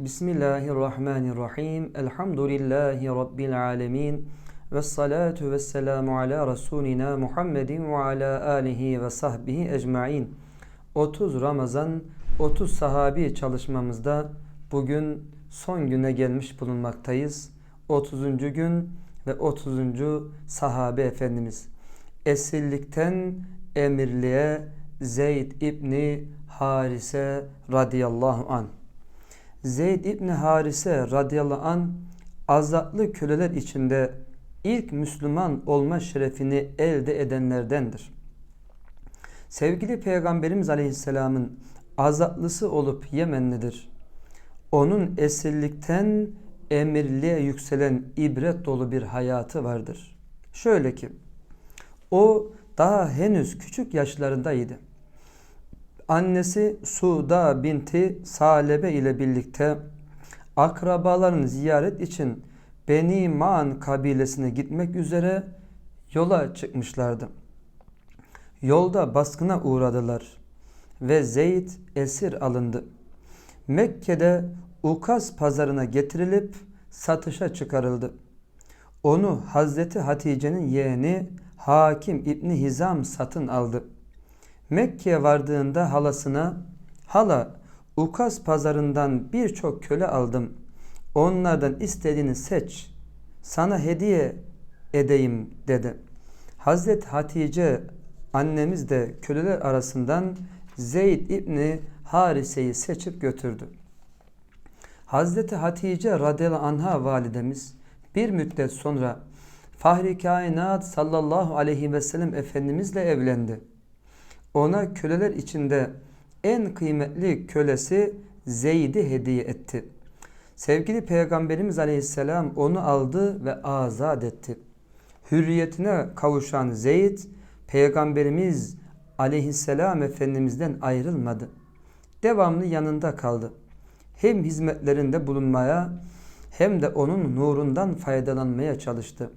Bismillahirrahmanirrahim. Elhamdülillahi Rabbil alemin. Ve salatu ve selamu ala Resulina Muhammedin ve ala alihi ve sahbihi ecmain. 30 Ramazan 30 sahabi çalışmamızda bugün son güne gelmiş bulunmaktayız. 30. gün ve 30. sahabe efendimiz. Esirlikten emirliğe Zeyd İbni Harise radıyallahu an. Zeyd İbni Harise radıyallahu an azatlı köleler içinde ilk Müslüman olma şerefini elde edenlerdendir. Sevgili Peygamberimiz Aleyhisselam'ın azatlısı olup Yemenlidir. Onun esirlikten emirliğe yükselen ibret dolu bir hayatı vardır. Şöyle ki, o daha henüz küçük yaşlarındaydı. Annesi Suda binti Salebe ile birlikte akrabalarını ziyaret için Beni Man kabilesine gitmek üzere yola çıkmışlardı. Yolda baskına uğradılar ve Zeyd esir alındı. Mekke'de Ukaz pazarına getirilip satışa çıkarıldı. Onu Hazreti Hatice'nin yeğeni Hakim İbni Hizam satın aldı. Mekke'ye vardığında halasına hala Ukaz pazarından birçok köle aldım. Onlardan istediğini seç. Sana hediye edeyim dedi. Hazreti Hatice annemiz de köleler arasından Zeyd İbni Harise'yi seçip götürdü. Hazreti Hatice radıyallahu anha validemiz bir müddet sonra Fahri Kainat sallallahu aleyhi ve sellem Efendimizle evlendi. Ona köleler içinde en kıymetli kölesi Zeyd'i hediye etti. Sevgili Peygamberimiz Aleyhisselam onu aldı ve azat etti. Hürriyetine kavuşan Zeyd, Peygamberimiz Aleyhisselam Efendimiz'den ayrılmadı. Devamlı yanında kaldı. Hem hizmetlerinde bulunmaya hem de onun nurundan faydalanmaya çalıştı.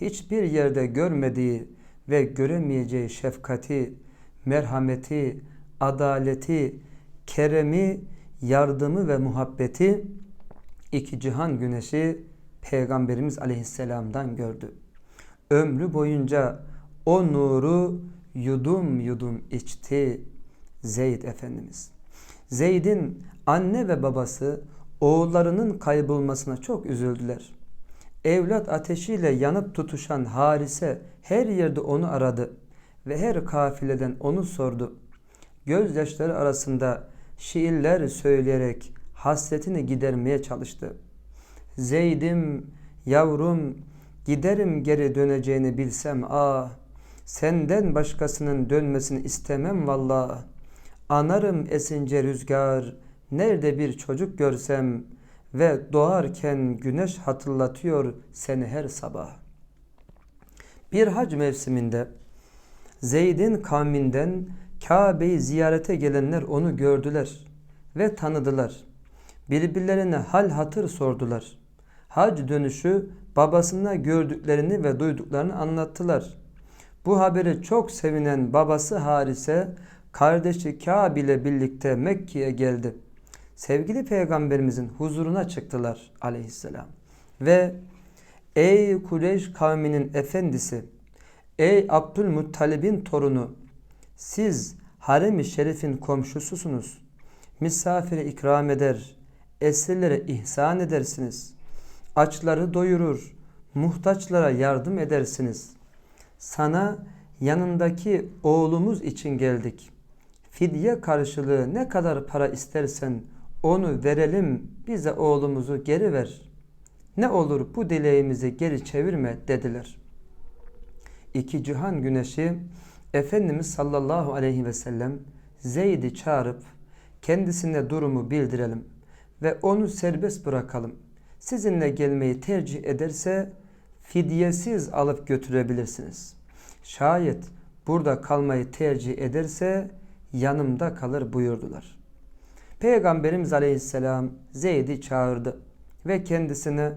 Hiçbir yerde görmediği ve göremeyeceği şefkati, merhameti, adaleti, keremi, yardımı ve muhabbeti iki cihan güneşi Peygamberimiz Aleyhisselam'dan gördü. Ömrü boyunca o nuru yudum yudum içti Zeyd Efendimiz. Zeyd'in anne ve babası oğullarının kaybolmasına çok üzüldüler. Evlat ateşiyle yanıp tutuşan Harise her yerde onu aradı ve her kafileden onu sordu. Gözyaşları arasında şiirler söyleyerek hasretini gidermeye çalıştı. Zeydim, yavrum, giderim geri döneceğini bilsem ah, senden başkasının dönmesini istemem vallah. Anarım esince rüzgar, nerede bir çocuk görsem ve doğarken güneş hatırlatıyor seni her sabah. Bir hac mevsiminde Zeyd'in kavminden Kabe'yi ziyarete gelenler onu gördüler ve tanıdılar. Birbirlerine hal hatır sordular. Hac dönüşü babasına gördüklerini ve duyduklarını anlattılar. Bu haberi çok sevinen babası Harise kardeşi Kâb ile birlikte Mekke'ye geldi. Sevgili peygamberimizin huzuruna çıktılar aleyhisselam. Ve ey Kureyş kavminin efendisi, ey Abdülmuttalib'in torunu, siz harem-i şerifin komşususunuz. Misafire ikram eder, esirlere ihsan edersiniz. Açları doyurur, muhtaçlara yardım edersiniz. Sana yanındaki oğlumuz için geldik. Fidye karşılığı ne kadar para istersen onu verelim bize oğlumuzu geri ver. Ne olur bu dileğimizi geri çevirme dediler. İki cihan güneşi Efendimiz sallallahu aleyhi ve sellem Zeyd'i çağırıp kendisine durumu bildirelim ve onu serbest bırakalım. Sizinle gelmeyi tercih ederse fidyesiz alıp götürebilirsiniz. Şayet burada kalmayı tercih ederse yanımda kalır buyurdular. Peygamberimiz Aleyhisselam Zeyd'i çağırdı ve kendisine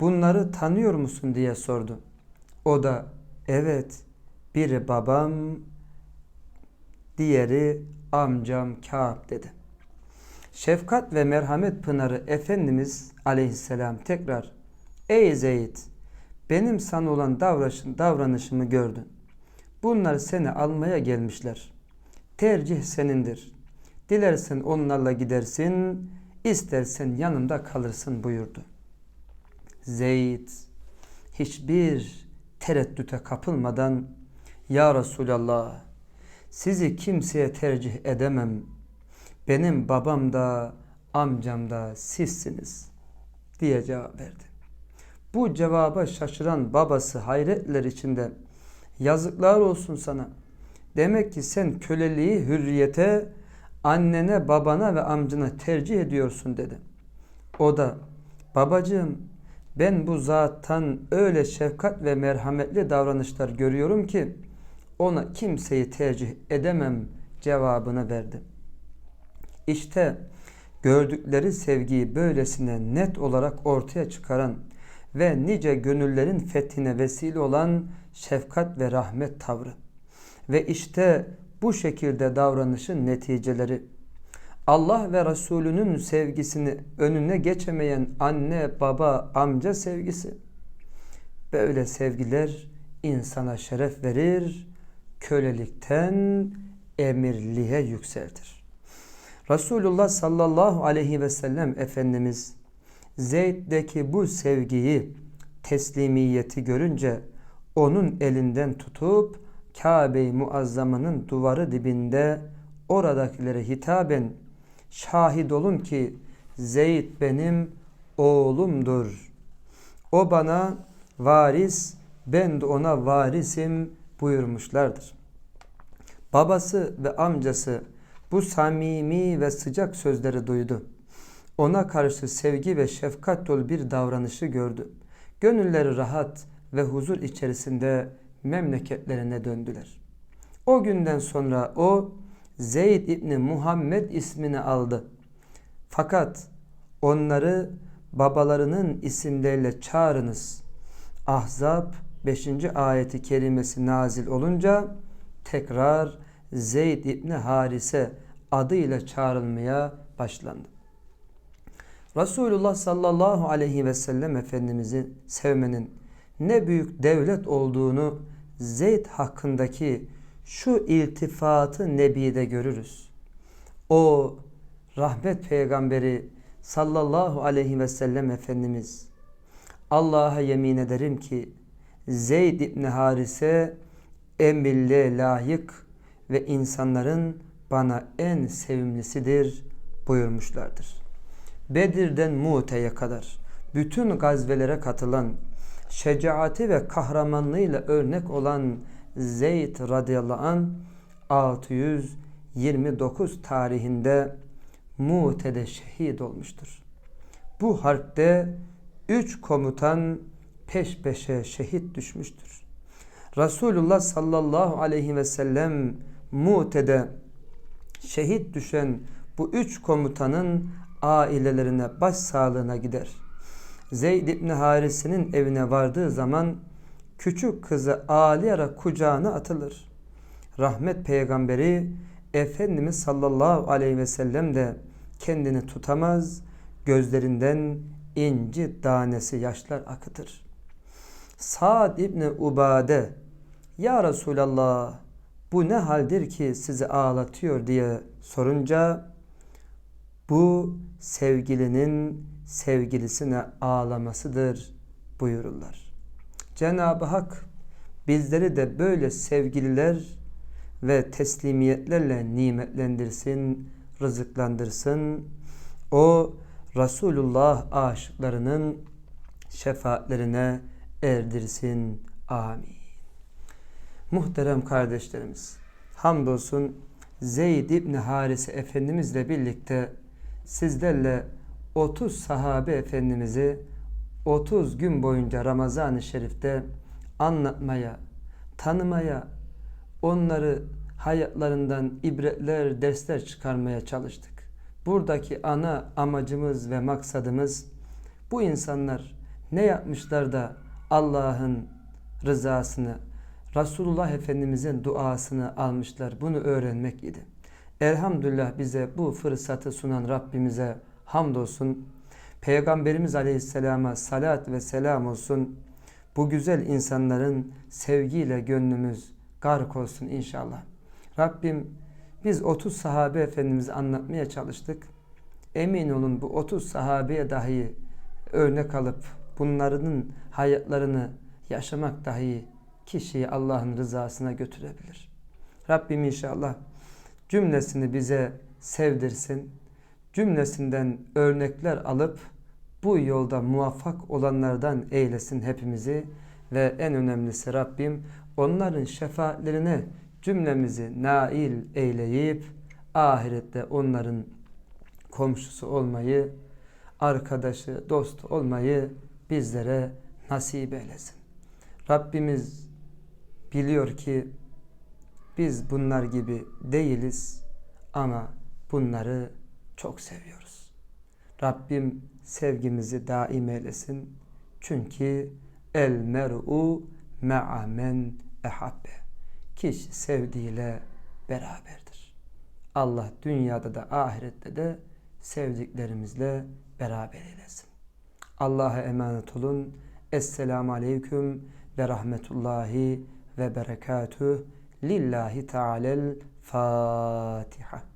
bunları tanıyor musun diye sordu. O da evet biri babam diğeri amcam Kâb dedi. Şefkat ve merhamet pınarı Efendimiz aleyhisselam tekrar Ey Zeyd benim sana olan davranışın, davranışımı gördün. Bunlar seni almaya gelmişler. Tercih senindir. Dilersen onlarla gidersin, istersen yanımda kalırsın buyurdu. Zeyd hiçbir tereddüte kapılmadan Ya Resulallah sizi kimseye tercih edemem. Benim babam da amcam da sizsiniz diye cevap verdi. Bu cevaba şaşıran babası hayretler içinde yazıklar olsun sana. Demek ki sen köleliği hürriyete annene babana ve amcana tercih ediyorsun dedi. O da babacığım ben bu zattan öyle şefkat ve merhametli davranışlar görüyorum ki ona kimseyi tercih edemem cevabını verdi. İşte gördükleri sevgiyi böylesine net olarak ortaya çıkaran ve nice gönüllerin fethine vesile olan şefkat ve rahmet tavrı. Ve işte bu şekilde davranışın neticeleri. Allah ve Resulünün sevgisini önüne geçemeyen anne, baba, amca sevgisi. Böyle sevgiler insana şeref verir, kölelikten emirliğe yükseltir. Resulullah sallallahu aleyhi ve sellem Efendimiz Zeyd'deki bu sevgiyi, teslimiyeti görünce onun elinden tutup Kabe-i Muazzama'nın duvarı dibinde oradakilere hitaben şahit olun ki Zeyd benim oğlumdur. O bana varis, ben de ona varisim buyurmuşlardır. Babası ve amcası bu samimi ve sıcak sözleri duydu. Ona karşı sevgi ve şefkat dolu bir davranışı gördü. Gönülleri rahat ve huzur içerisinde memleketlerine döndüler. O günden sonra o Zeyd İbni Muhammed ismini aldı. Fakat onları babalarının isimleriyle çağırınız. Ahzab 5. ayeti kerimesi nazil olunca tekrar Zeyd İbni Harise adıyla çağrılmaya başlandı. Resulullah sallallahu aleyhi ve sellem Efendimiz'i sevmenin ne büyük devlet olduğunu Zeyd hakkındaki şu iltifatı Nebi'de görürüz. O rahmet peygamberi sallallahu aleyhi ve sellem Efendimiz Allah'a yemin ederim ki Zeyd İbni Harise emrille layık ve insanların bana en sevimlisidir buyurmuşlardır. Bedir'den Mu'te'ye kadar bütün gazvelere katılan, şecaati ve kahramanlığıyla örnek olan Zeyd radıyallahu an 629 tarihinde Mu'te'de şehit olmuştur. Bu harpte üç komutan peş peşe şehit düşmüştür. Resulullah sallallahu aleyhi ve sellem Mu'te'de şehit düşen bu üç komutanın ailelerine başsağlığına gider. Zeyd İbni Haris'in evine vardığı zaman küçük kızı ağlayarak kucağına atılır. Rahmet peygamberi Efendimiz sallallahu aleyhi ve sellem de kendini tutamaz, gözlerinden inci tanesi yaşlar akıtır. Sa'd İbni Ubade Ya Resulallah bu ne haldir ki sizi ağlatıyor diye sorunca bu sevgilinin sevgilisine ağlamasıdır buyururlar. Cenab-ı Hak bizleri de böyle sevgililer ve teslimiyetlerle nimetlendirsin, rızıklandırsın. O Resulullah aşıklarının şefaatlerine erdirsin. Amin. Muhterem kardeşlerimiz, hamdolsun Zeyd İbni Harise Efendimizle birlikte sizlerle 30 sahabe efendimizi 30 gün boyunca Ramazan-ı Şerif'te anlatmaya, tanımaya, onları hayatlarından ibretler, dersler çıkarmaya çalıştık. Buradaki ana amacımız ve maksadımız bu insanlar ne yapmışlar da Allah'ın rızasını, Resulullah Efendimizin duasını almışlar. Bunu öğrenmek idi. Elhamdülillah bize bu fırsatı sunan Rabbimize hamdolsun. Peygamberimiz Aleyhisselam'a salat ve selam olsun. Bu güzel insanların sevgiyle gönlümüz gark olsun inşallah. Rabbim biz 30 sahabe efendimizi anlatmaya çalıştık. Emin olun bu 30 sahabeye dahi örnek alıp bunların hayatlarını yaşamak dahi kişiyi Allah'ın rızasına götürebilir. Rabbim inşallah cümlesini bize sevdirsin. Cümlesinden örnekler alıp bu yolda muvaffak olanlardan eylesin hepimizi ve en önemlisi Rabbim onların şefaatlerine cümlemizi nail eyleyip ahirette onların komşusu olmayı, arkadaşı, dost olmayı bizlere nasip eylesin. Rabbimiz biliyor ki biz bunlar gibi değiliz ama bunları çok seviyoruz. Rabbim sevgimizi daim eylesin. Çünkü el mer'u ma'a men ehabbe. Kişi sevdiğiyle beraberdir. Allah dünyada da ahirette de sevdiklerimizle beraber eylesin. Allah'a emanet olun. Esselamu Aleyküm ve Rahmetullahi ve Berekatuh. Lillahi Teala'l Fatiha.